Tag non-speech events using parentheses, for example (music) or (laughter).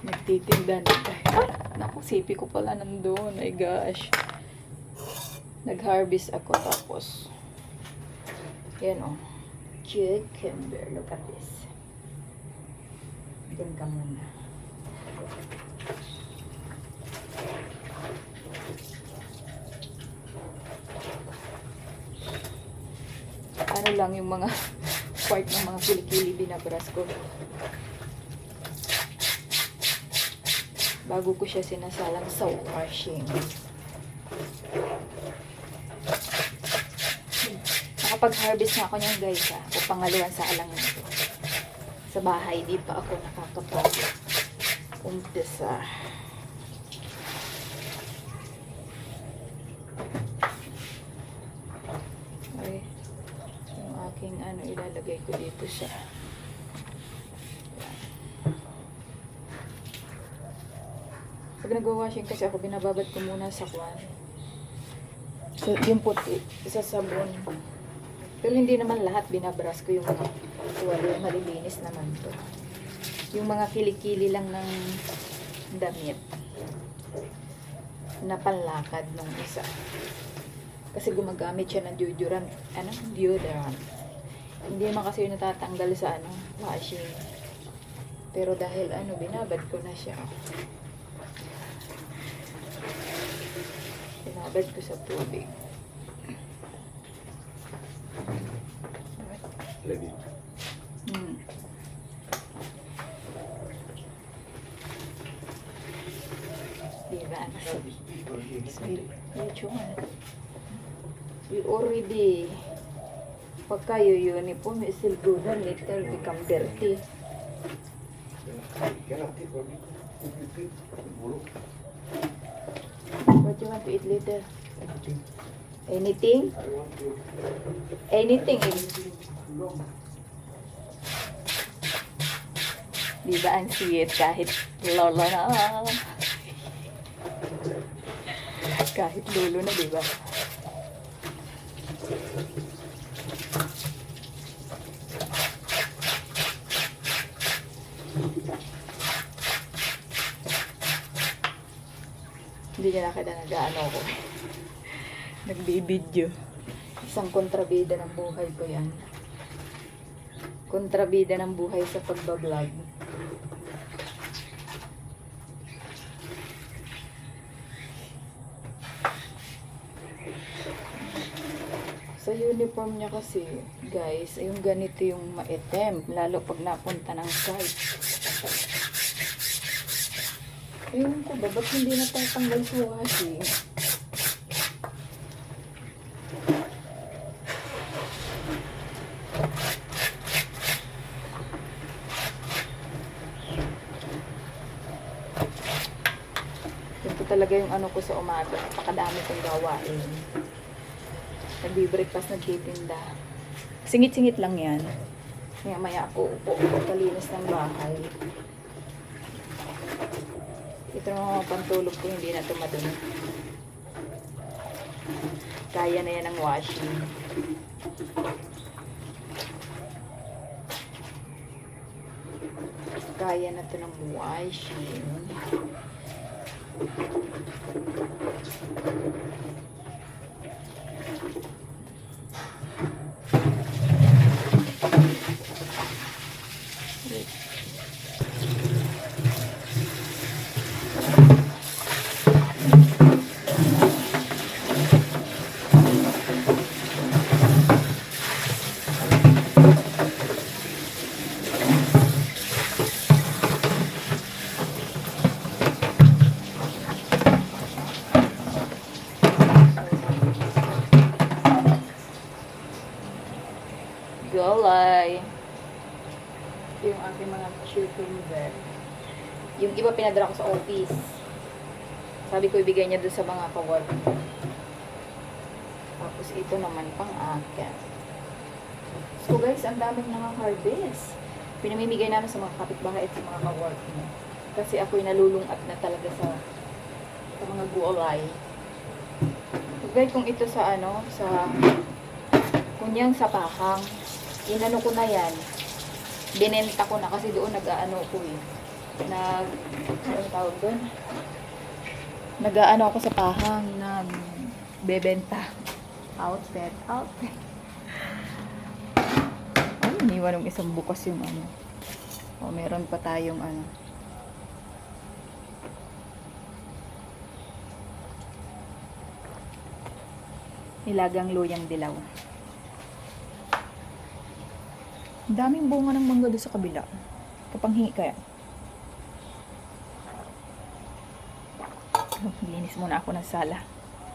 Nagtitinda na tayo. Ay, naku, sipi ko pala nandun. My gosh. Nag-harvest ako tapos. Yan o. Oh. Cucumber. Look at this. Diyan ka muna. Ano lang yung mga (laughs) part ng mga kilikili binabras ko. Bago ko siya sinasalang sa washing. Nakapag-harvest na ako niyan guys ha. O pangalawang sa alang nito. Sa bahay, di pa ako nakakapag umpisa. Okay. Yung aking ano, ilalagay ko dito siya. Pag nag-washing kasi ako, binababad ko muna sa kwan. So, yung puti, sa sabon. Pero hindi naman lahat binabras ko yung mga tuwalo. Malilinis naman to. Yung mga kilikili lang ng damit na panlakad ng isa. Kasi gumagamit siya ng deodorant. Ano? Deodorant. Hindi naman kasi yun natatanggal sa ano, washing. Pero dahil ano, binabad ko na siya. Binabad ko sa tubig. Lagi. Hmm. Diba? Medyo nga. We already pagka yung uniform is still good and later become dirty. You want to eat later? Anything? Anything. Di ba ang sweet kahit lolo na? kahit lolo na, di ba? Hindi niya nakita nag-ano ko. (laughs) Nagbibideo. Isang kontrabida ng buhay ko yan. Kontrabida ng buhay sa pagbablog. Sa uniform niya kasi, guys, yung ganito yung maitim. Lalo pag napunta ng site. Ayun ko ba, ba't hindi natatanggal sa washing? Ito talaga yung ano ko sa umaga. Napakadami kong gawain. Nagbi-breakfast, nagtitinda. Singit-singit lang yan. Maya maya ako upo, kalinis ng bahay. Ito mga pantulog ko, hindi na tumadun. Kaya na yan ang washing. Kaya na to ng washing. Gulay. Ito yung aking mga cucumber. Yung iba pinadala ko sa office. Sabi ko ibigay niya doon sa mga ko. Tapos ito naman pang akin. So guys, ang daming nakaka-harvest. Pinamimigay namin sa mga kapitbahay at sa mga kawork mo. Kasi ako'y nalulungat na talaga sa sa mga gulay. Guys, kung ito sa ano, sa kunyang sa pahang, inano ko na yan. Binenta ko na kasi doon nag-ano ko eh. nag, ano tawag doon? Nag-ano ako sa pahang, nag bebenta. Outfit, outfit. Ay, iniwan ng isang bukas yung ano. O, meron pa tayong ano. Nilagang luyang dilaw. Ang daming bunga ng mangga doon sa kabila. Kapanghingi kaya. Oh, Linis muna ako ng sala.